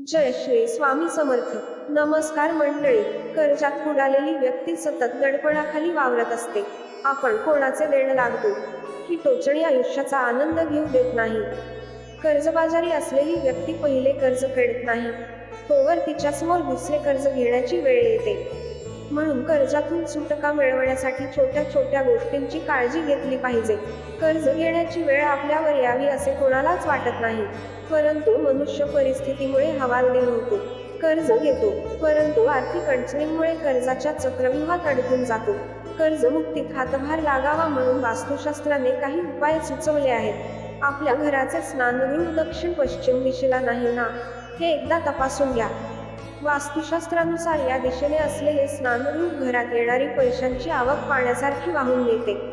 जय श्री स्वामी समर्थ. नमस्कार मंडळी. कर्जात बुडालेली व्यक्ती सतत दडपणाखाली वावरत असते. आपण कोणाचे देणं लागतो? ही टोचणी आयुष्याचा आनंद घेऊ देत नाही. कर्जबाजारी असलेली व्यक्ती पहिले कर्ज फेडत नाही. तोवर तिच्यासमोर दुसरे कर्ज घेण्याची वेळ येते. म्हणून कर्जातून सुटका मिळवण्यासाठी छोट्या छोट्या गोष्टींची काळजी घेतली पाहिजे. कर्ज घेण्याची वेळ आपल्यावर यावी असे कोणालाच वाटत नाही. परंतु मनुष्य परिस्थितीमुळे हवालदिल होतो. कर्ज घेतो परंतु आर्थिक अडचणींमुळे कर्जाच्या चक्रव्यूहात अडकून जातो. कर्जमुक्तीत हातभार लागावा म्हणून वास्तुशास्त्राने काही उपाय सुचवले आहेत. आपल्या घराचे स्नानगृह दक्षिण पश्चिम दिशेला नाही ना? हे एकदा तपासून घ्या. वास्तुशास्त्रानुसार या दिशेने असलेले स्नानरूप घरात येणारी पैशांची आवक पाण्यासारखी वाहून नेते.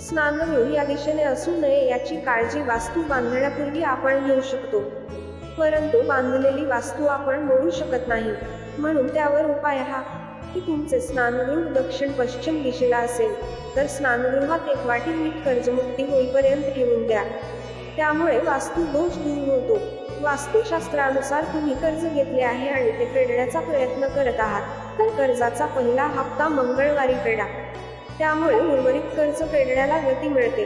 स्नानगृह या दिशेने असू नये याची काळजी वास्तू बांधण्यापूर्वी आपण घेऊ शकतो. परंतु बांधलेली वास्तू आपण मोडू शकत नाही. म्हणून त्यावर उपाय हा की तुमचे स्नानगृह दक्षिण पश्चिम दिशेला असेल तर स्नानगृहात एक वाटी मीठ कर्जमुक्ती होईपर्यंत ठेवून द्या. त्यामुळे वास्तू दोष दूर होतो. वास्तुशास्त्रानुसार तुम्ही कर्ज घेतले आहे आणि ते फेडण्याचा प्रयत्न करत आहात तर कर्जाचा पहिला हप्ता मंगळवारी फेडा. त्यामुळे उर्वरित कर्ज फेडण्याला गती मिळते.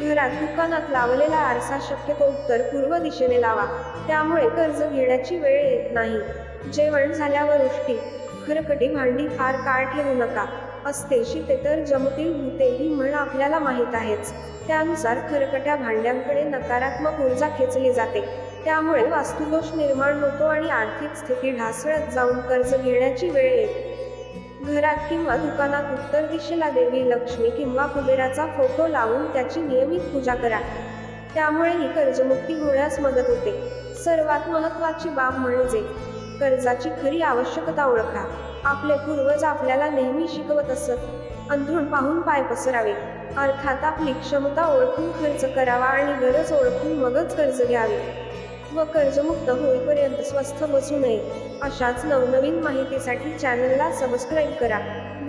घरात दुकानात लावलेला आरसा शक्यतो उत्तर पूर्व दिशेने लावा. त्यामुळे कर्ज घेण्याची वेळ येत नाही. जेवण झाल्यावर उष्टी. खरकटी भांडी फार काळ ठेवू नका. असते शिते तर जमतील भूते ही म्हण आपल्याला माहीत आहेच. त्यानुसार खरकट्या भांड्यांकडे नकारात्मक ऊर्जा खेचली जाते. त्यामुळे वास्तुदोष निर्माण होतो आणि आर्थिक स्थिती ढासळत जाऊन कर्ज घेण्याची वेळ येते. घरात किंवा दुकानात उत्तर दिशेला देवी लक्ष्मी किंवा कुबेराचा फोटो लावून त्याची नियमित पूजा करा. त्यामुळे ही कर्जमुक्ती होण्यास मदत होते. सर्वात महत्वाची बाब म्हणजे कर्जाची खरी आवश्यकता ओळखा. आपले पूर्वज आपल्याला नेहमी शिकवत असत. अंथरूण पाहून पाय पसरावे. अर्थात आपली क्षमता ओळखून खर्च करावा आणि गरज ओळखून मगच कर्ज घ्यावे. व कर्जमुक्त होईपर्यंत स्वस्थ बसू नये. अशाच नवनवीन माहितीसाठी चॅनलला सबस्क्राईब करा.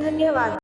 धन्यवाद.